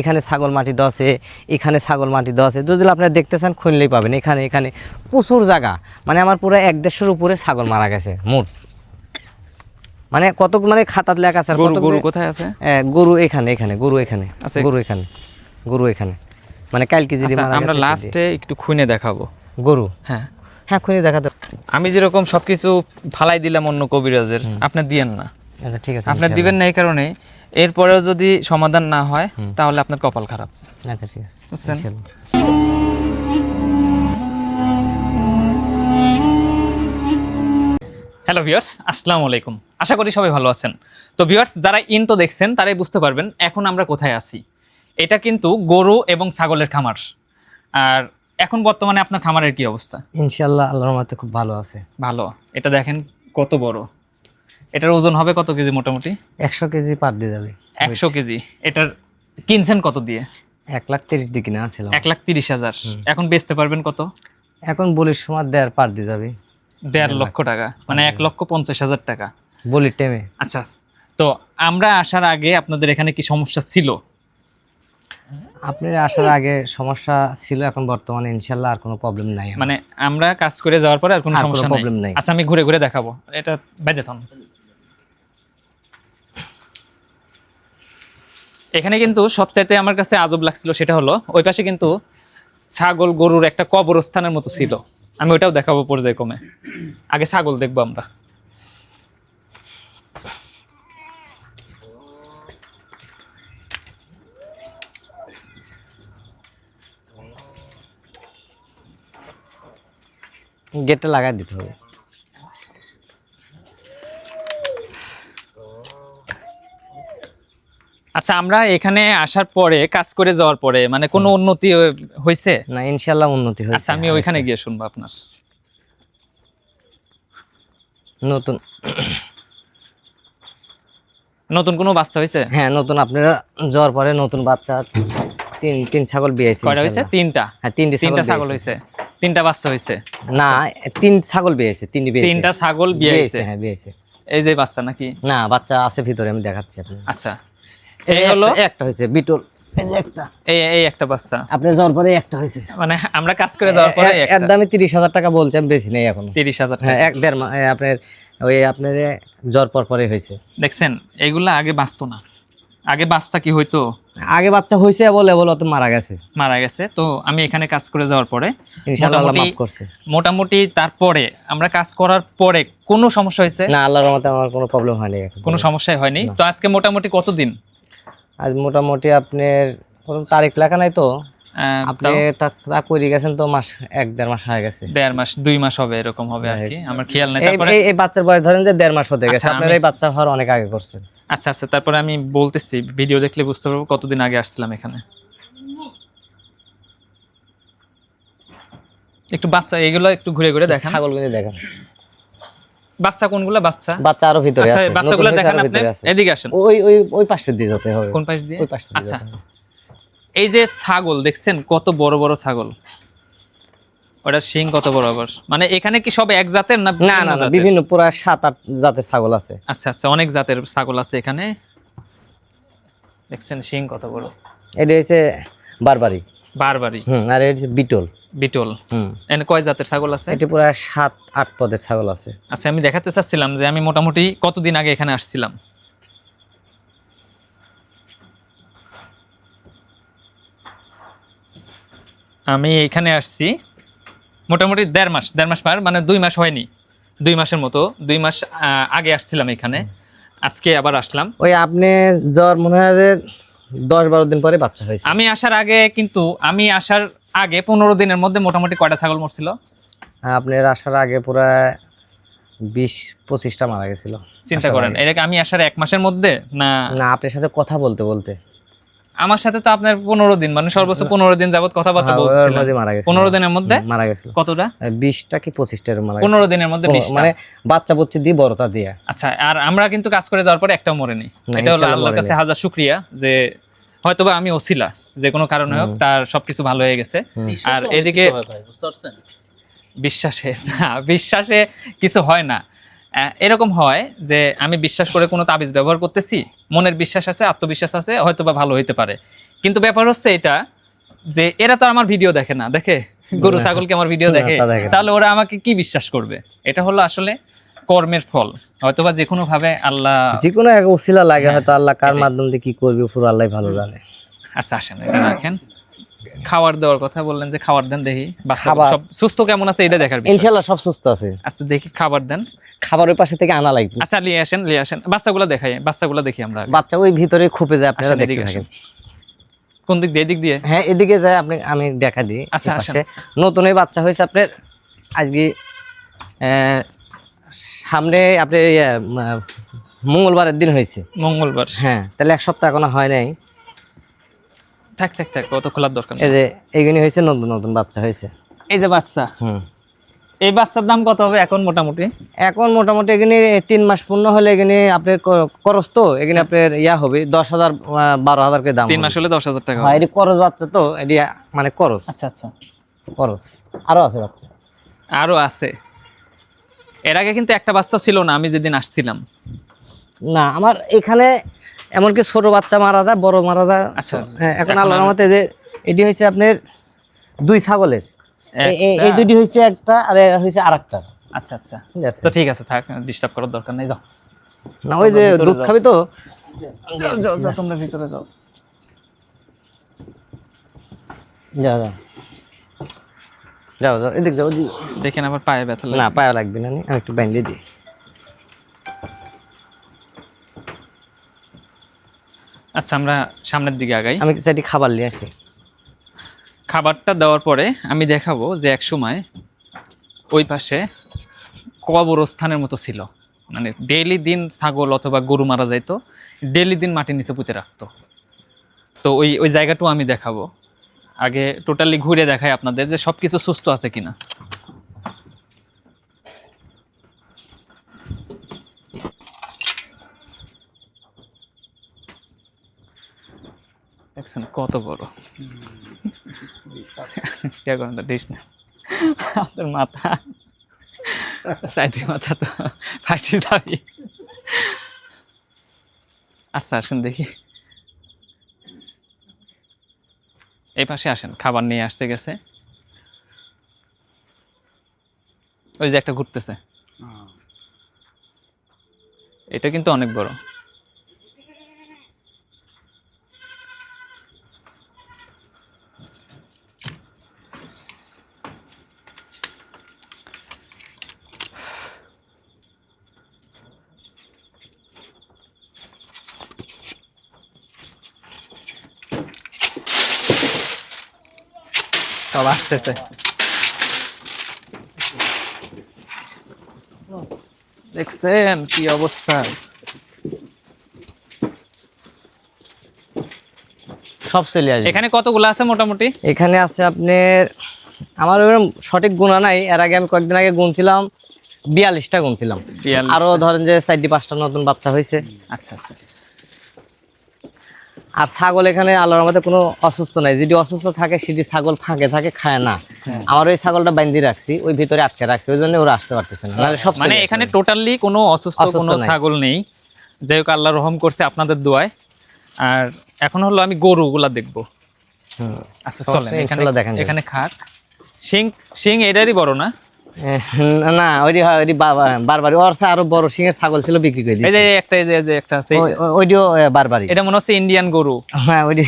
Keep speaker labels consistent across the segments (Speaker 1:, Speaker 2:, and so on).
Speaker 1: এখানে ছাগল মাটি দশে এখানে ছাগল মাটি দশে যদি আপনারা দেখতে চান খুললেই পাবেন এখানে এখানে প্রচুর জায়গা মানে আমার পুরো এক দেড়শোর উপরে ছাগল মারা গেছে মোট মানে কত মানে খাতাত লেখা আছে গরু কোথায় আছে গরু এখানে এখানে গরু এখানে আছে গরু এখানে গরু এখানে মানে কালকে যদি আচ্ছা,
Speaker 2: আমরা লাস্টে একটু খুনে দেখাবো
Speaker 1: গরু হ্যাঁ হ্যাঁ খুনে দেখাতে
Speaker 2: আমি যেরকম সবকিছু ফালাই দিলাম অন্য কবিরাজের আপনি দিয়েন না আচ্ছা ঠিক আছে আপনি দিবেন না এই কারণে এরপরেও যদি সমাধান না হয় তাহলে আপনার কপাল খারাপ আচ্ছা, হ্যালো ভিউয়ার্স আসসালামু আলাইকুম আশা করি সবাই ভালো আছেন তো ভিউয়ার্স যারা তো দেখছেন তারাই বুঝতে পারবেন এখন আমরা কোথায় আছি এটা কিন্তু গরু এবং ছাগলের খামার আর এখন বর্তমানে আপনার খামারের কি অবস্থা
Speaker 1: ইনশাল্লাহ আল্লাহর মতে খুব ভালো আছে
Speaker 2: ভালো এটা দেখেন কত বড় এটার ওজন হবে কত কেজি মোটামুটি
Speaker 1: একশো কেজি পার দিয়ে যাবে
Speaker 2: একশো কেজি এটার কিনছেন কত দিয়ে
Speaker 1: এক লাখ তিরিশ দিয়ে কিনা ছিলাম
Speaker 2: এক লাখ তিরিশ হাজার এখন বেচতে পারবেন কত
Speaker 1: এখন বলির সময় দেড় পার দিয়ে যাবে
Speaker 2: দেড় লক্ষ টাকা হ্যাঁ। মানে এক লক্ষ পঞ্চাশ হাজার টাকা বলির টেমে আচ্ছা তো আমরা আসার আগে আপনাদের এখানে কি সমস্যা ছিল
Speaker 1: আপনার আসার আগে সমস্যা ছিল এখন বর্তমানে ইনশাল্লাহ আর কোনো প্রবলেম নাই
Speaker 2: মানে আমরা কাজ করে যাওয়ার পরে আর কোনো সমস্যা প্রবলেম নাই আচ্ছা আমি ঘুরে ঘুরে দেখাবো এটা বেঁধে থাকুন এখানে কিন্তু সবচাইতে আমার কাছে আজব লাগছিল সেটা হলো ওই পাশে কিন্তু ছাগল গরুর একটা কবরস্থানের মতো ছিল আমি ওটাও দেখাবো পর্যায়ক্রমে আগে ছাগল দেখবো আমরা
Speaker 1: গেটটা লাগাই দিতে হবে
Speaker 2: আচ্ছা আমরা এখানে আসার পরে কাজ করে যাওয়ার পরে মানে কোনো উন্নতি হয়েছে
Speaker 1: না ইনশাল্লাহ উন্নতি হয়েছে
Speaker 2: আচ্ছা আমি ওইখানে গিয়ে শুনবো আপনার নতুন নতুন কোনো বাচ্চা হয়েছে
Speaker 1: হ্যাঁ নতুন আপনারা যাওয়ার পরে নতুন বাচ্চা তিন তিন ছাগল বিয়েছে
Speaker 2: কয়টা হয়েছে তিনটা
Speaker 1: হ্যাঁ তিনটে তিনটা
Speaker 2: ছাগল হয়েছে তিনটা বাচ্চা হয়েছে
Speaker 1: না তিন ছাগল বিয়েছে তিন বিয়েছে
Speaker 2: তিনটা ছাগল বিয়েছে হ্যাঁ বিয়েছে এই যে বাচ্চা নাকি
Speaker 1: না বাচ্চা আছে ভিতরে আমি দেখাচ্ছি আপনাকে
Speaker 2: আচ্ছা আগে বাচ্চা
Speaker 1: হয়েছে বলে বলতো মারা গেছে
Speaker 2: মারা গেছে তো আমি এখানে কাজ করে যাওয়ার পরে মোটামুটি তারপরে আমরা কাজ করার পরে কোনো সমস্যা হয়েছে
Speaker 1: না আল্লাহ আমার কোনো প্রবলেম হয়নি
Speaker 2: কোনো সমস্যাই হয়নি তো আজকে মোটামুটি কতদিন
Speaker 1: আর মোটামুটি আপনার প্রথম তারিখ লেখা নাই তো হ্যাঁ, আপনি তো মাস এক দেড় মাস হয়ে গেছে
Speaker 2: দেড় মাস দুই মাস হবে
Speaker 1: এই বয়স ধরেন যে দেড় মাস গেছে আচ্ছা, আপনার বাচ্চা হওয়ার অনেক আগে
Speaker 2: আচ্ছা আচ্ছা তারপরে আমি বলতেছি ভিডিও দেখলে বুঝতে পারবো কতদিন আগে আসছিলাম এখানে একটু বাচ্চা এগুলো একটু ঘুরে ঘুরে দেখেন দেখেন বাচ্চা কোনগুলো বাচ্চা
Speaker 1: বাচ্চা আরো ভিতরে আচ্ছা, আছে
Speaker 2: বাচ্চাগুলো দেখেন আপনি এদিকে আসেন
Speaker 1: ওই ওই ওই পাশে দিয়ে যেতে হবে কোন পাশ দিয়ে ওই পাশে আচ্ছা
Speaker 2: এই যে ছাগল দেখছেন কত বড় বড় ছাগল ওটা শিং কত বড় আবার মানে এখানে কি সব এক জাতের না না না
Speaker 1: বিভিন্ন পুরো সাত আট জাতের ছাগল আছে
Speaker 2: আচ্ছা আচ্ছা অনেক জাতের ছাগল আছে এখানে দেখছেন শিং কত বড়
Speaker 1: এটা হচ্ছে বারবারি বারবারি আর এর বিটল
Speaker 2: বিটল এন কয় জাতের ছাগল আছে
Speaker 1: এটা পুরো সাত আট পদের ছাগল আছে
Speaker 2: আচ্ছা আমি দেখাতে চাচ্ছিলাম যে আমি মোটামুটি কতদিন আগে এখানে আসছিলাম আমি এখানে আসছি মোটামুটি দেড় মাস দেড় মাস পার মানে দুই মাস হয়নি দুই মাসের মতো দুই মাস আগে আসছিলাম এখানে আজকে আবার আসলাম
Speaker 1: ওই আপনি জ্বর মনে হয় দশ বারো দিন পরে বাচ্চা হয়েছে
Speaker 2: আমি আসার আগে কিন্তু আমি আসার আগে পনেরো দিনের মধ্যে মোটামুটি কয়টা ছাগল মরছিল
Speaker 1: হ্যাঁ, আপনার আসার আগে পুরো বিশ পঁচিশটা মারা গেছিল
Speaker 2: চিন্তা করেন এটাকে আমি আসার এক মাসের মধ্যে না
Speaker 1: না আপনার সাথে কথা বলতে বলতে
Speaker 2: আমার সাথে তো আপনার পনেরো দিন মানে সর্বোচ্চ পনেরো দিন যাবত কথাবার্তা হ্যাঁ, মারা গেছে পনেরো দিনের মধ্যে মারা গেছিল কতটা
Speaker 1: হ্যাঁ, বিশটা কি পঁচিশটার মারা
Speaker 2: পনেরো দিনের মধ্যে মানে
Speaker 1: বাচ্চা বুচ্চি দিয়ে বড়তা দিয়ে
Speaker 2: আচ্ছা আর আমরা কিন্তু কাজ করে যাওয়ার পরে একটাও মরেনি এটা হলো আল্লাহর কাছে হাজার শুক্রিয়া যে হয়তো বা আমি অসিলা যে কোনো কারণে হোক তার সবকিছু ভালো হয়ে গেছে আর এদিকে বিশ্বাসে বিশ্বাসে কিছু হয় না এরকম হয় যে আমি বিশ্বাস করে কোনো তাবিজ ব্যবহার করতেছি মনের বিশ্বাস আছে আত্মবিশ্বাস আছে হয়তো বা ভালো হইতে পারে কিন্তু ব্যাপার হচ্ছে এটা যে এরা তো আমার ভিডিও দেখে না দেখে গরু ছাগলকে আমার ভিডিও দেখে তাহলে ওরা আমাকে কি বিশ্বাস করবে এটা হলো আসলে কর্মের ফল হয়তোবা বা যেকোনো ভাবে আল্লাহ
Speaker 1: যে কোনো এক উসিলা লাগে হ্যাঁ, হয়তো আল্লাহ কার মাধ্যম দিয়ে কি করবে পুরো আল্লাহ ভালো জানে
Speaker 2: আচ্ছা আসেন এটা রাখেন খাবার দেওয়ার কথা বললেন যে খাবার দেন দেখি বাচ্চা সব সুস্থ কেমন আছে এটা দেখার
Speaker 1: ইনশাআল্লাহ সব সুস্থ আছে
Speaker 2: আচ্ছা দেখি খাবার দেন
Speaker 1: খাবারের পাশে থেকে আনা লাগবে
Speaker 2: আচ্ছা নিয়ে আসেন নিয়ে আসেন বাচ্চাগুলো দেখাই বাচ্চাগুলো দেখি আমরা
Speaker 1: বাচ্চা ওই ভিতরে খুপে যায় আপনারা দেখতে থাকেন
Speaker 2: কোন দিক দিয়ে এদিক দিয়ে
Speaker 1: হ্যাঁ এদিকে যায় আপনি আমি দেখা দিই আচ্ছা নতুন বাচ্চা হয়েছে আপনার আজকে সামনে আপনি ইয়ে, মঙ্গলবারের দিন হয়েছে মঙ্গলবার হ্যাঁ তাহলে এক সপ্তাহ এখনো হয় নাই
Speaker 2: থাক থাক থাক কত খোলার দরকার
Speaker 1: এই যে এইগুলি হয়েছে নতুন নতুন বাচ্চা হয়েছে
Speaker 2: এই যে বাচ্চা হুম এই বাচ্চার দাম কত হবে এখন মোটামুটি
Speaker 1: এখন মোটামুটি এখানে তিন মাস পূর্ণ হলে এখানে আপনি করস তো এখানে আপনার ইয়া হবে দশ হাজার বারো হাজার কে দাম
Speaker 2: তিন মাস হলে দশ হাজার টাকা
Speaker 1: হয় হ্যাঁ, এটি করস বাচ্চা তো এটি মানে করস আচ্ছা আচ্ছা করস আরও আছে বাচ্চা
Speaker 2: আরও আছে এর আগে কিন্তু একটা বাচ্চা ছিল না আমি যেদিন আসছিলাম
Speaker 1: না আমার এখানে এমনকি ছোট বাচ্চা মারা যায় বড় মারা যায় আচ্ছা, হ্যাঁ, এখন আল্লাহর মতে যে এটি হয়েছে আপনার দুই ছাগলের এই দুটি হয়েছে একটা আর হয়েছে আর একটা
Speaker 2: আচ্ছা আচ্ছা তো ঠিক আছে থাক ডিস্টার্ব করার দরকার নেই যাও
Speaker 1: না ওই যে দুধ খাবি তো
Speaker 2: যাও যাও তোমরা ভিতরে যাও
Speaker 1: যা যা যাও যাও এদিক যাও
Speaker 2: দেখেন আবার পায়ে ব্যথা
Speaker 1: না পায়ে লাগবে না আমি একটু ব্যান্ডে দিই
Speaker 2: আচ্ছা আমরা সামনের দিকে আগাই
Speaker 1: আমি খাবার নিয়ে আসি
Speaker 2: খাবারটা দেওয়ার পরে আমি দেখাবো যে এক সময় ওই পাশে কবরস্থানের মতো ছিল মানে ডেলি দিন ছাগল অথবা গরু মারা যাইতো ডেলি দিন মাটির নিচে পুঁতে রাখতো তো ওই ওই জায়গাটাও আমি দেখাবো আগে টোটালি ঘুরে দেখাই আপনাদের যে সব কিছু সুস্থ আছে কিনা দেখছেন কত বড় মাথা সাইডে মাথা তো ফাটি যাবে আচ্ছা আসুন দেখি এই পাশে আসেন খাবার নিয়ে আসতে গেছে ওই যে একটা ঘুরতেছে এটা কিন্তু অনেক বড় আসতেছে দেখছেন কি অবস্থা সব সেলে আছে এখানে কতগুলো আছে মোটামুটি
Speaker 1: এখানে আছে আপনার আমার ওরকম সঠিক গুণা নাই এর আগে আমি কয়েকদিন আগে গুনছিলাম বিয়াল্লিশটা গুনছিলাম আরো ধরেন যে চারটি পাঁচটা নতুন বাচ্চা হয়েছে আচ্ছা আচ্ছা আর ছাগল এখানে আল্লাহর মধ্যে কোনো অসুস্থ নাই যদি অসুস্থ থাকে সেটি ছাগল ফাঁকে থাকে খায় না হ্যাঁ। আমার ওই ছাগলটা বান্ধি রাখছি ওই ভিতরে আটকে রাখছি ওই জন্য ওরা আসতে পারতেছে না
Speaker 2: সব মানে এখানে টোটালি কোনো অসুস্থ কোনো ছাগল নেই যাই হোক আল্লাহ রহম করছে আপনাদের দোয়ায় আর এখন হলো আমি গরুগুলা দেখবো আচ্ছা চলেন এখানে এখানে খাক শিং শিং এটারই বড় না
Speaker 1: না ওইটি হয় ওইটি ওর আরো বড় ছাগল ছিল বিক্রি করে
Speaker 2: এই যে একটা যে একটা
Speaker 1: আছে ওইটিও
Speaker 2: এটা মনে হচ্ছে ইন্ডিয়ান গরু
Speaker 1: হ্যাঁ ওইটি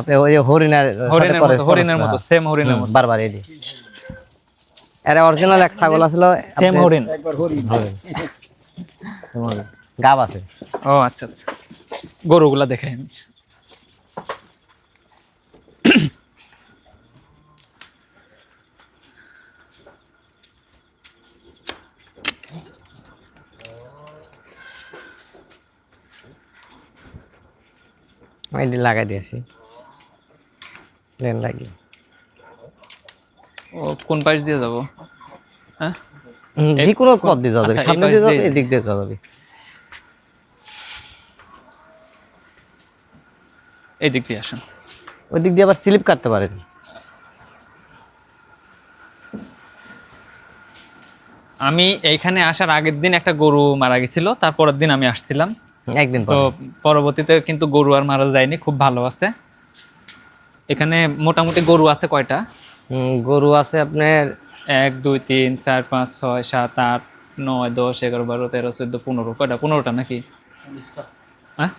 Speaker 1: আপনি ওই হরিণার
Speaker 2: হরিণের মতো হরিণের হ্যাঁ। মতো সেম হরিণের মতো
Speaker 1: বারবারি এটি এরা অরিজিনাল এক ছাগল আছিল সেম হ্যাঁ। হরিণ গাব আছে
Speaker 2: ও আচ্ছা আচ্ছা গরুগুলা দেখেন
Speaker 1: লাগাই দিয়েছি লেন
Speaker 2: ও কোন পাশ দিয়ে যাব
Speaker 1: হ্যাঁ যে কোনো পথ দিয়ে যাবে আচ্ছা, সামনে দিয়ে যাবে এদিক দিয়ে যাবে দিয়ে আসেন ওই দিক দিয়ে আবার স্লিপ কাটতে পারেন
Speaker 2: আমি এইখানে আসার আগের দিন একটা গরু মারা গেছিল তারপরের দিন আমি আসছিলাম একদিন তো পরবর্তীতে কিন্তু গরু আর মারা যায়নি খুব ভালো আছে এখানে মোটামুটি গরু আছে কয়টা
Speaker 1: গরু আছে আপনার
Speaker 2: এক দুই তিন চার পাঁচ ছয় সাত আট নয় দশ এগারো বারো তেরো চোদ্দ পনেরো কয়টা পনেরোটা নাকি
Speaker 1: হ্যাঁ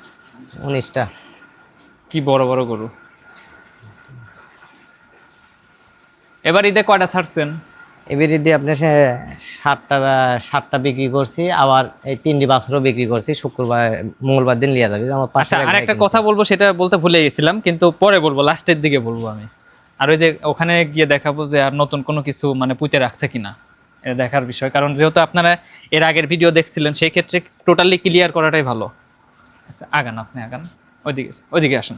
Speaker 1: উনিশটা
Speaker 2: কি বড় বড় গরু এবার ঈদে কয়টা ছাড়ছেন
Speaker 1: এবারে দিয়ে আপনার সাতটা সাতটা বিক্রি করছি আবার এই তিনটি বাসরও বিক্রি করছি শুক্রবার মঙ্গলবার দিন নিয়ে যাবে আমার পাশে
Speaker 2: আচ্ছা, আর একটা কথা বলবো সেটা বলতে ভুলে গেছিলাম কিন্তু পরে বলবো লাস্টের দিকে বলবো আমি আর ওই যে ওখানে গিয়ে দেখাবো যে আর নতুন কোনো কিছু মানে পুঁতে রাখছে কিনা এটা দেখার বিষয় কারণ যেহেতু আপনারা এর আগের ভিডিও দেখছিলেন সেই ক্ষেত্রে টোটালি ক্লিয়ার করাটাই ভালো আচ্ছা আগান আপনি আগান ওইদিকে ওইদিকে আসুন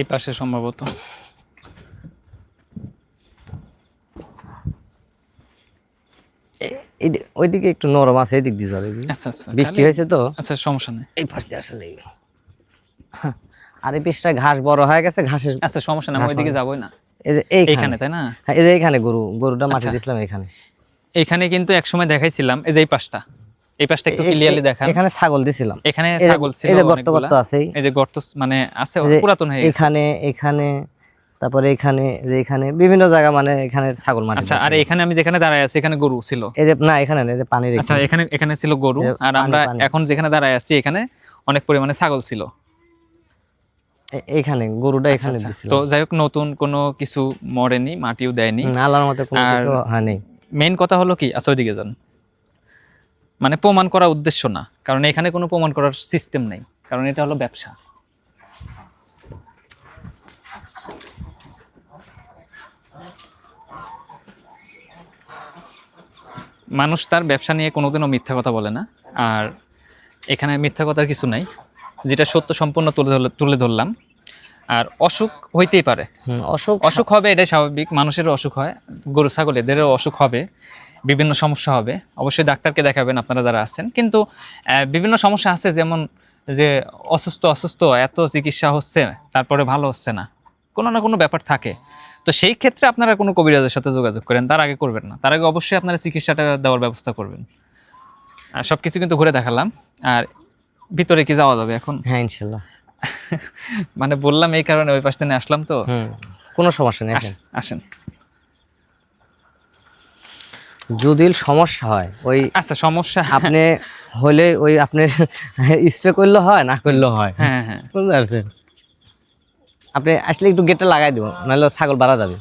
Speaker 2: এই পাশে সম্ভবত
Speaker 1: ওইদিকে একটু নরম আছে এদিক দিয়ে যাবে আচ্ছা, আচ্ছা, বৃষ্টি হয়েছে তো
Speaker 2: আচ্ছা সমস্যা নেই
Speaker 1: এই পাশ দিয়ে আসলে আর এই ঘাস বড় হয়ে গেছে ঘাসের
Speaker 2: আচ্ছা সমস্যা নেই ওইদিকে যাবই না
Speaker 1: এই যে এইখানে তাই না হ্যাঁ, এই যে এইখানে গরু গরুটা মাঠে আচ্ছা। দিয়েছিলাম এখানে
Speaker 2: এইখানে কিন্তু একসময় দেখাইছিলাম এই যে এই পাশটা এই পাশটা একটু ক্লিয়ারলি দেখান
Speaker 1: এখানে ছাগল দিছিলাম
Speaker 2: এখানে ছাগল ছিল
Speaker 1: এই যে গর্ত গর্ত আছে
Speaker 2: এই যে গর্ত মানে আছে পুরাতন হয়ে
Speaker 1: এখানে এখানে তারপরে এখানে যে এখানে বিভিন্ন জায়গা মানে এখানে ছাগল মাটি
Speaker 2: আচ্ছা আর এখানে আমি যেখানে দাঁড়ায় আছি এখানে গরু ছিল
Speaker 1: এই যে না এখানে এই যে পানির
Speaker 2: আচ্ছা এখানে এখানে ছিল গরু আর আমরা এখন যেখানে দাঁড়ায় আছি এখানে অনেক পরিমাণে ছাগল ছিল
Speaker 1: এখানে গরুটা আচ্ছা, এখানে আচ্ছা। দিছিল
Speaker 2: তো যাই হোক নতুন কোনো কিছু মরেনি মাটিও দেয়নি
Speaker 1: আল্লাহর মতে কোনো কিছু হয়নি
Speaker 2: মেইন কথা হলো কি আচ্ছা ওইদিকে যান মানে প্রমাণ করার উদ্দেশ্য না কারণ এখানে কোনো প্রমাণ করার সিস্টেম নেই কারণ এটা হলো ব্যবসা মানুষ তার ব্যবসা নিয়ে কোনোদিনও মিথ্যা কথা বলে না আর এখানে মিথ্যা কথার কিছু নাই যেটা সত্য সম্পূর্ণ তুলে তুলে ধরলাম আর অসুখ হইতেই পারে অসুখ অসুখ হবে এটাই স্বাভাবিক মানুষেরও অসুখ হয় গরু ছাগল এদেরও অসুখ হবে বিভিন্ন সমস্যা হবে অবশ্যই ডাক্তারকে দেখাবেন আপনারা যারা আছেন কিন্তু বিভিন্ন সমস্যা আছে যেমন যে অসুস্থ অসুস্থ এত চিকিৎসা হচ্ছে তারপরে ভালো হচ্ছে না কোনো না কোনো ব্যাপার থাকে তো সেই ক্ষেত্রে আপনারা কোনো কবিরাজের সাথে যোগাযোগ করেন তার আগে করবেন না তার আগে অবশ্যই আপনারা চিকিৎসাটা দেওয়ার ব্যবস্থা করবেন আর সব কিছু কিন্তু ঘুরে দেখালাম আর ভিতরে কি যাওয়া যাবে এখন হ্যাঁ ইনশাল্লাহ মানে বললাম এই কারণে ওই পাশ আসলাম তো কোনো সমস্যা নেই আসেন
Speaker 1: যদিল সমস্যা হয় ওই
Speaker 2: আচ্ছা সমস্যা
Speaker 1: আপনি হলে ওই আপনি স্প্রে করলে হয় না করলে হয় হ্যাঁ হ্যাঁ বুঝতে পারছেন আপনি আসলে একটু গেটটা লাগাই দেবো নাহলে ছাগল বাড়া যাবে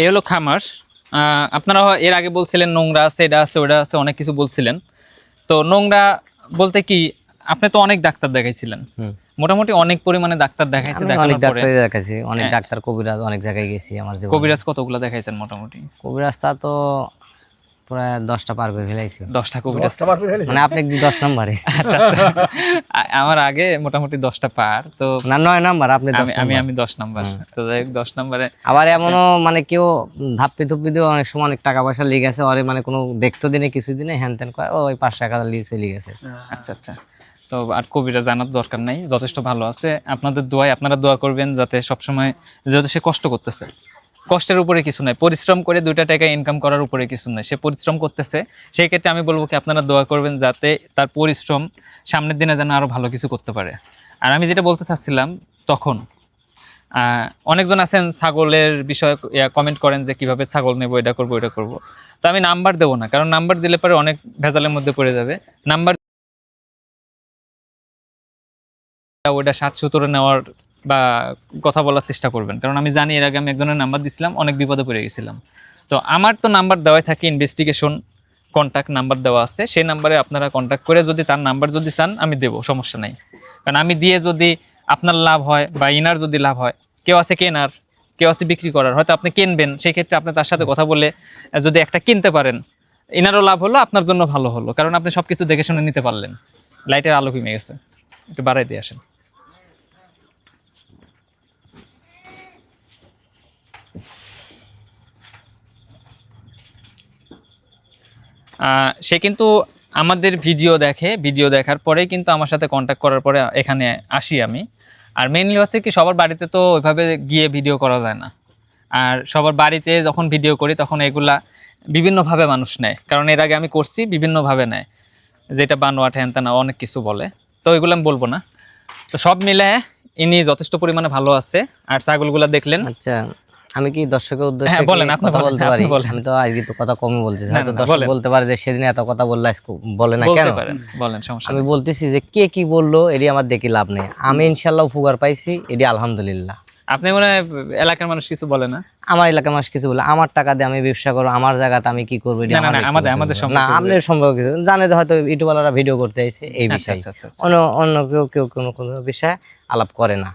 Speaker 2: এই হলো খামার আপনারা এর আগে বলছিলেন নোংরা সেটা আছে ওটা আছে অনেক কিছু বলছিলেন তো নোংরা বলতে কি আপনি তো অনেক ডাক্তার দেখাইছিলেন মোটামুটি অনেক পরিমাণে ডাক্তার দেখাইছে
Speaker 1: অনেক ডাক্তার দেখাইছি অনেক হ্যাঁ। ডাক্তার কবিরাজ অনেক জায়গায় গেছি আমার
Speaker 2: কবিরাজ কতগুলো দেখাইছেন মোটামুটি
Speaker 1: কবিরাজ তা তো দশটা পার করে ফেলাইছি দশটা মানে আপনি দশ নম্বরে
Speaker 2: আচ্ছা, আচ্ছা। আমার আগে মোটামুটি দশটা পার তো
Speaker 1: না নয় আপনি
Speaker 2: আমি আমি দশ হ্যাঁ। তো যাই দশ
Speaker 1: আবার এমনও মানে কেউ ধাপ্পি ধুপ্পি দিয়ে অনেক সময় অনেক টাকা পয়সা লিগ আছে ওরে মানে কোনো দেখতো দিনে কিছু দিনে হ্যান ত্যান করে ওই পাঁচশো এক হাজার লিগেছে চলে গেছে
Speaker 2: আচ্ছা আচ্ছা তো আর কবিরা জানার দরকার নাই যথেষ্ট ভালো আছে আপনাদের দোয়াই আপনারা দোয়া করবেন যাতে সবসময় যেহেতু সে কষ্ট করতেছে কষ্টের উপরে কিছু নাই পরিশ্রম করে দুইটা টাকা ইনকাম করার উপরে কিছু নাই সে পরিশ্রম করতেছে সেই ক্ষেত্রে আমি বলবো কি আপনারা দোয়া করবেন যাতে তার পরিশ্রম সামনের দিনে যেন আরও ভালো কিছু করতে পারে আর আমি যেটা বলতে চাচ্ছিলাম তখন অনেকজন আছেন ছাগলের বিষয়ে কমেন্ট করেন যে কিভাবে ছাগল নেবো এটা করবো এটা করবো তো আমি নাম্বার দেবো না কারণ নাম্বার দিলে পরে অনেক ভেজালের মধ্যে পড়ে যাবে নাম্বার ওইটা সাত সতেরো নেওয়ার বা কথা বলার চেষ্টা করবেন কারণ আমি জানি এর আগে আমি একজনের নাম্বার দিছিলাম অনেক বিপদে পড়ে গেছিলাম তো আমার তো নাম্বার দেওয়াই থাকে ইনভেস্টিগেশন কন্ট্যাক্ট নাম্বার দেওয়া আছে সেই নাম্বারে আপনারা কন্ট্যাক্ট করে যদি তার নাম্বার যদি চান আমি দেব সমস্যা নাই কারণ আমি দিয়ে যদি আপনার লাভ হয় বা ইনার যদি লাভ হয় কেউ আছে কেনার কেউ আছে বিক্রি করার হয়তো আপনি কিনবেন সেই ক্ষেত্রে আপনি তার সাথে কথা বলে যদি একটা কিনতে পারেন ইনারও লাভ হলো আপনার জন্য ভালো হলো কারণ আপনি সব কিছু দেখে শুনে নিতে পারলেন লাইটের আলো কমে গেছে একটু বাড়াই দিয়ে আসেন সে কিন্তু আমাদের ভিডিও দেখে ভিডিও দেখার পরেই কিন্তু আমার সাথে কন্ট্যাক্ট করার পরে এখানে আসি আমি আর মেনলি হচ্ছে কি সবার বাড়িতে তো ওইভাবে গিয়ে ভিডিও করা যায় না আর সবার বাড়িতে যখন ভিডিও করি তখন এগুলা বিভিন্নভাবে মানুষ নেয় কারণ এর আগে আমি করছি বিভিন্নভাবে নেয় যেটা বানোয়া ঠ্যানতানা অনেক কিছু বলে তো ওইগুলো আমি বলবো না তো সব মিলে ইনি যথেষ্ট পরিমাণে ভালো আছে আর ছাগলগুলা দেখলেন আচ্ছা আমি কি দর্শকের উদ্দেশ্যে হ্যাঁ, বলেন আপনি বলতে হ্যাঁ, পারি আমি তো আজকে তো কথা কম বলতেছি হয়তো দর্শক বলতে পারে যে সেদিন এত কথা বললে বলে না কেন বলেন সমস্যা আমি বলতেছি যে কে কি বললো এটি আমার দেখি লাভ নেই আমি ইনশাআল্লাহ উপকার পাইছি এটি আলহামদুলিল্লাহ আপনি মনে এলাকার মানুষ কিছু বলে না আমার এলাকার মানুষ কিছু বলে আমার টাকা দিয়ে আমি ব্যবসা করবো আমার জায়গাতে আমি কি করবো না আমাদের আমাদের না আপনার সম্পর্ক কিছু জানে হয়তো ইউটিউবওয়ালারা ভিডিও করতে আইছে এই আচ্ছা, বিষয়ে আচ্ছা, আচ্ছা। অন্য অন্য কেউ কেউ কোনো কোনো বিষয়ে আলাপ করে না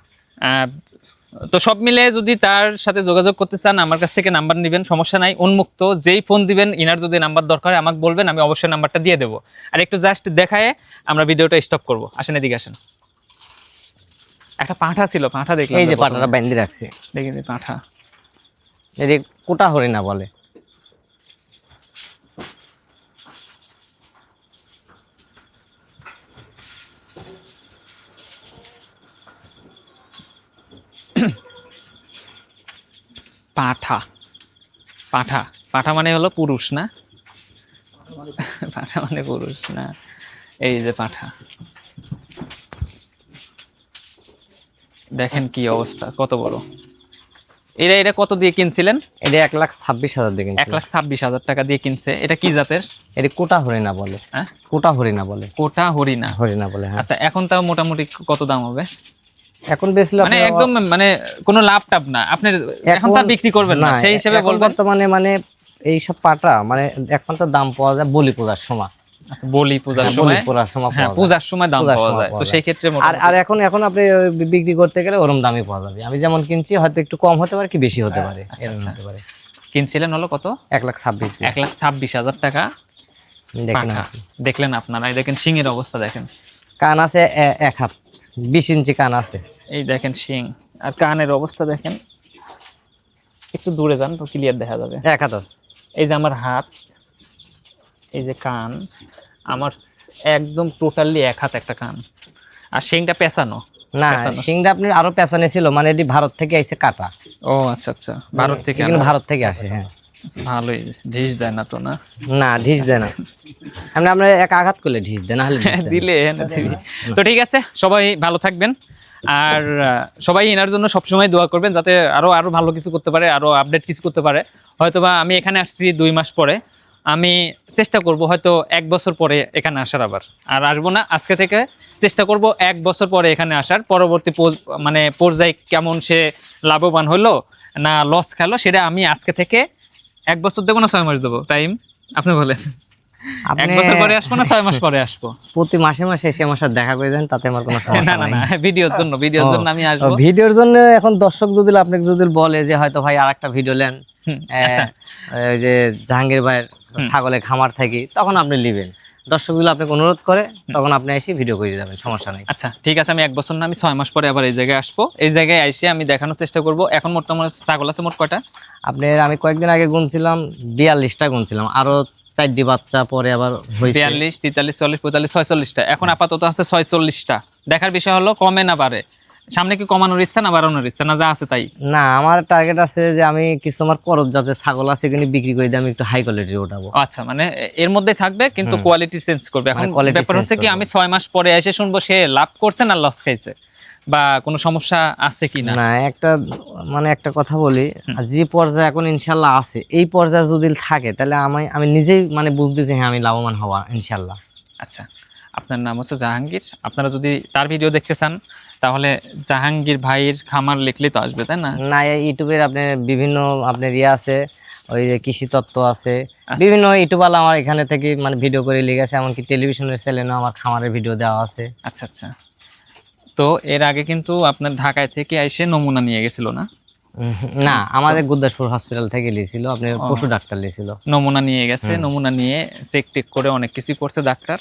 Speaker 2: তো সব মিলে যদি তার সাথে যোগাযোগ করতে চান আমার কাছ থেকে নাম্বার নেবেন সমস্যা নাই উন্মুক্ত যেই ফোন দিবেন ইনার যদি নাম্বার দরকার হয় আমাকে বলবেন আমি অবশ্যই নাম্বারটা দিয়ে দেবো আর একটু জাস্ট দেখায় আমরা ভিডিওটা স্টপ করব আসেন এদিকে আসেন একটা পাঁঠা ছিল পাঁঠা দেখলাম এই যে পাঁঠাটা বেঁধে রাখছে দেখি পাঁঠা এই যে কোটা হরিণা বলে পাঠা পাঠা পাঠা মানে হলো পুরুষ না পাঠা মানে পুরুষ না এই যে পাঠা দেখেন কি অবস্থা কত বড় এরা এটা কত দিয়ে কিনছিলেন এটা এক লাখ ছাব্বিশ হাজার দিয়ে এক লাখ ছাব্বিশ হাজার টাকা দিয়ে কিনছে এটা কি জাতের এটা কোটা হরিণা বলে হ্যাঁ কোটা হরিণা বলে কোটা হরিণা হরিণা বলে হ্যাঁ। আচ্ছা এখন তাও মোটামুটি কত দাম হবে এখন বেচলে মানে একদম মানে কোনো লাভ টাভ না আপনি এখন বিক্রি করবেন না সেই হিসেবে বলবেন বর্তমানে মানে এই সব পাটা মানে এখন তো দাম পাওয়া যায় বলি পূজার সময় আচ্ছা, বলি পূজার হ্যাঁ, সময় পূজার হ্যাঁ, এখন এখন আপনি বিক্রি করতে গেলে ওরম পাওয়া যাবে আমি যেমন কিনছি হয়তো একটু কম হতে পারে কি বেশি হতে হ্যাঁ, আচ্ছা, আচ্ছা। পারে কিনছিলেন হলো কত এক লাখ ছাব্বিশ এক লাখ ছাব্বিশ হাজার টাকা দেখলেন আপনারা দেখেন এর অবস্থা দেখেন কান আছে এক হাত বিশ ইঞ্চি কান আছে এই দেখেন শিং আর কানের অবস্থা দেখেন একটু দূরে যান ক্লিয়ার দেখা যাবে এক হাত এই যে আমার হাত এই যে কান আমার একদম টোটালি এক হাত একটা কান আর শিংটা পেঁচানো না শিংটা আপনি আরো পেঁচানো ছিল মানে এটি ভারত থেকে আইছে কাটা ও আচ্ছা আচ্ছা ভারত থেকে ভারত থেকে আসে হ্যাঁ ভালোই ঢিস দেয় না তো না না ঢিস দেয় না আমরা আমরা এক আঘাত করলে ঢিস দেয় না দিলে তো ঠিক আছে সবাই ভালো থাকবেন আর সবাই এনার জন্য সবসময় দোয়া করবেন যাতে আরো আরো ভালো কিছু করতে পারে আরো আপডেট কিছু করতে পারে হয়তোবা আমি এখানে আসছি দুই মাস পরে আমি চেষ্টা করব হয়তো এক বছর পরে এখানে আসার আবার আর আসবো না আজকে থেকে চেষ্টা করব এক বছর পরে এখানে আসার পরবর্তী মানে পর্যায়ে কেমন সে লাভবান হলো না লস খেলো সেটা আমি আজকে থেকে এক বছর দেবো না ছয় মাস দেবো টাইম আপনি বলেন আসবো আসবো প্রতি মাসে মাসে দেখা করে তাতে আমার কোনো ভিডিওর জন্য ভিডিওর জন্য আমি ভিডিওর জন্য এখন দর্শক যদি আপনি যদি বলে যে হয়তো ভাই ভিডিও আচ্ছা। যে জাহাঙ্গীর ভাইয়ের ছাগলের খামার থাকি তখন আপনি লিবেন দর্শকগুলো আপনাকে অনুরোধ করে তখন আপনি এসে ভিডিও করে দেবেন সমস্যা নেই আচ্ছা ঠিক আছে আমি এক বছর না আমি ছয় মাস পরে আবার এই জায়গায় আসবো এই জায়গায় এসে আমি দেখানোর চেষ্টা করব এখন মোট ছাগল আছে মোট কয়টা আপনার আমি কয়েকদিন আগে গুনছিলাম বিয়াল্লিশটা গুনছিলাম আরও চারটি বাচ্চা পরে আবার বিয়াল্লিশ তেতাল্লিশ চল্লিশ পঁয়তাল্লিশ ছয়চল্লিশটা এখন আপাতত আছে ছয়চল্লিশটা দেখার বিষয় হলো কমে না পারে সামনে কি কমানোর ইচ্ছা না বাড়ানোর ইচ্ছা না যা আছে তাই না আমার টার্গেট আছে যে আমি কিছু আমার করব যাতে ছাগল আছে কিন্তু বিক্রি করে দিয়ে আমি একটু হাই কোয়ালিটির ওঠাবো আচ্ছা মানে এর মধ্যে থাকবে কিন্তু কোয়ালিটি চেঞ্জ করবে মানে এখন ব্যাপার হচ্ছে কি আমি ছয় মাস পরে এসে শুনবো সে লাভ করছে না লস খাইছে বা কোনো সমস্যা আছে কি না না একটা মানে একটা কথা বলি যে পর্যায়ে এখন ইনশাল্লাহ আছে এই পর্যায়ে যদি থাকে তাহলে আমি আমি নিজেই মানে বুঝতেছি হ্যাঁ আমি লাভবান হওয়া ইনশাল্লাহ আচ্ছা আপনার নাম হচ্ছে জাহাঙ্গীর আপনারা যদি তার ভিডিও দেখতে চান তাহলে জাহাঙ্গীর ভাইয়ের খামার লিখলে তো আসবে তাই না না ইউটিউবের আপনার বিভিন্ন আপনার ইয়ে আছে ওই যে কৃষি তত্ত্ব আছে আচ্ছা। বিভিন্ন আলো আমার এখানে থেকে মানে ভিডিও করে লিখে আছে এমনকি টেলিভিশনের চ্যানেলও আমার খামারের ভিডিও দেওয়া আছে আচ্ছা আচ্ছা তো এর আগে কিন্তু আপনার ঢাকায় থেকে এসে নমুনা নিয়ে গেছিল না না আমাদের গুদাসপুর হসপিটাল থেকে লিয়েছিল আপনি পশু ডাক্তার লিয়েছিল নমুনা নিয়ে গেছে নমুনা নিয়ে চেক টেক করে অনেক কিছু করছে ডাক্তার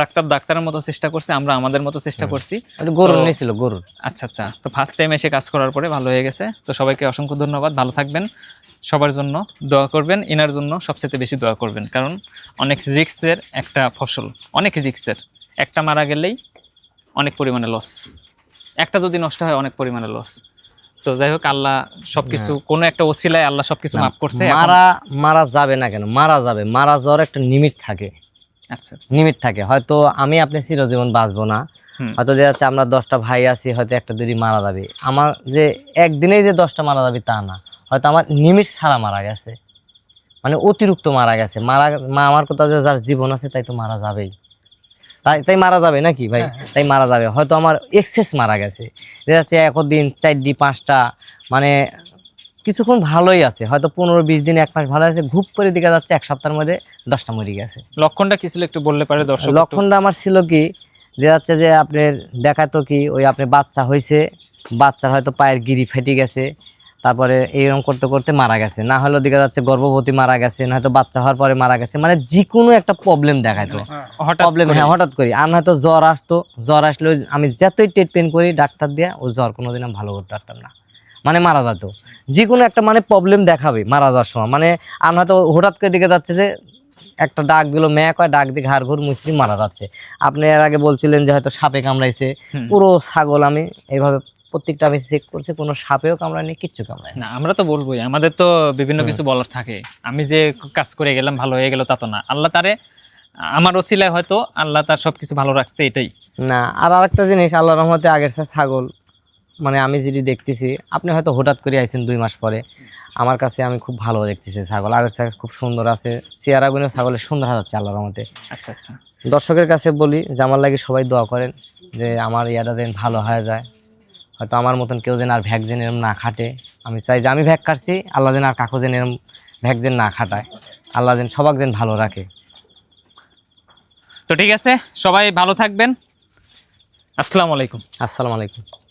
Speaker 2: ডাক্তার ডাক্তারের মতো চেষ্টা করছে আমরা আমাদের মতো চেষ্টা করছি গরু নিয়েছিল গরু আচ্ছা আচ্ছা তো ফার্স্ট টাইম এসে কাজ করার পরে ভালো হয়ে গেছে তো সবাইকে অসংখ্য ধন্যবাদ ভালো থাকবেন সবার জন্য দোয়া করবেন এনার জন্য সবচেয়ে বেশি দোয়া করবেন কারণ অনেক রিক্সের একটা ফসল অনেক রিক্সের একটা মারা গেলেই অনেক পরিমাণে লস একটা যদি নষ্ট হয় অনেক পরিমাণে লস তো যাই হোক আল্লাহ সবকিছু হ্যাঁ। কোন একটা ওসিলায় আল্লাহ সবকিছু মাফ করছে মারা মারা যাবে না কেন মারা যাবে মারা যাওয়ার একটা নিমিট থাকে আচ্ছা নিমিট আচ্ছা। থাকে হয়তো আমি আপনি চিরজীবন বাঁচবো না হয়তো যে আছে আমরা দশটা ভাই আছি হয়তো একটা দুটি মারা যাবে আমার যে একদিনেই যে দশটা মারা যাবে তা না হয়তো আমার নিমিট ছাড়া মারা গেছে মানে অতিরিক্ত মারা গেছে মারা মা আমার কথা যে যার জীবন আছে তাই তো মারা যাবেই তাই তাই মারা যাবে নাকি ভাই হ্যাঁ, হ্যাঁ। তাই মারা যাবে হয়তো আমার এক্সেস মারা গেছে দেখা যাচ্ছে একদিন চারটি পাঁচটা মানে কিছুক্ষণ ভালোই আছে হয়তো পনেরো বিশ দিন এক মাস ভালো আছে ঘুপ করে দেখা যাচ্ছে এক সপ্তাহের মধ্যে দশটা মরে গেছে লক্ষণটা কি ছিল একটু বললে পারে দর্শক লক্ষণটা আমার ছিল কি দেখা যাচ্ছে যে আপনার দেখাতো কি ওই আপনার বাচ্চা হয়েছে বাচ্চার হয়তো পায়ের গিরি ফেটে গেছে তারপরে এইরকম করতে করতে মারা গেছে না হলে দেখা যাচ্ছে গর্ভবতী মারা গেছে না হয়তো বাচ্চা হওয়ার পরে মারা গেছে মানে যে কোনো একটা প্রবলেম দেখাইতো প্রবলেম হ্যাঁ, হ্যাঁ, হ্যাঁ হঠাৎ করি হ্যাঁ, আর হয়তো জ্বর আসতো জ্বর আসলে আমি যতই ট্রিটমেন্ট করি ডাক্তার দিয়ে ও জ্বর কোনোদিন আমি ভালো করতে পারতাম না মানে মারা যেত যে কোনো একটা মানে প্রবলেম দেখাবে মারা যাওয়ার সময় মানে আর হয়তো হঠাৎ করে দিকে যাচ্ছে যে একটা ডাক দিল মেয়া কয় ডাক দিয়ে ঘাড় ঘুর মুসলিম মারা যাচ্ছে আপনি এর আগে বলছিলেন যে হয়তো সাপে কামড়াইছে পুরো ছাগল আমি এইভাবে প্রত্যেকটা বেশি চেক করছে কোনো সাপেও কামড়ায়নি কিচ্ছু কামড়ায় না আমরা তো বলবোই আমাদের তো বিভিন্ন কিছু বলার থাকে আমি যে কাজ করে গেলাম ভালো হয়ে গেল তা তো না আল্লাহ তারে আমার ওসিলায় হয়তো আল্লাহ তার সব কিছু ভালো রাখছে এটাই না আর আরেকটা জিনিস আল্লাহ রহমতে আগের ছাগল মানে আমি যদি দেখতেছি আপনি হয়তো হঠাৎ করে আইছেন দুই মাস পরে আমার কাছে আমি খুব ভালো সে ছাগল আগের থেকে খুব সুন্দর আছে চেয়ারাগুনেও ছাগলের সুন্দর হাজাচ্ছে আল্লাহ রহমতে আচ্ছা আচ্ছা দর্শকের কাছে বলি যে আমার লাগে সবাই দোয়া করেন যে আমার ইয়াটা দিন ভালো হয়ে যায় হয়তো আমার মতন কেউ যেন আর ভ্যাকসিন এরম না খাটে আমি চাই যে আমি ভ্যাক কাটছি আল্লাহ যেন আর কাকু যেন এরম ভ্যাকসিন না খাটায় আল্লাহ যেন সবাক যেন ভালো রাখে তো ঠিক আছে সবাই ভালো থাকবেন আসসালামু আলাইকুম আসসালামু আলাইকুম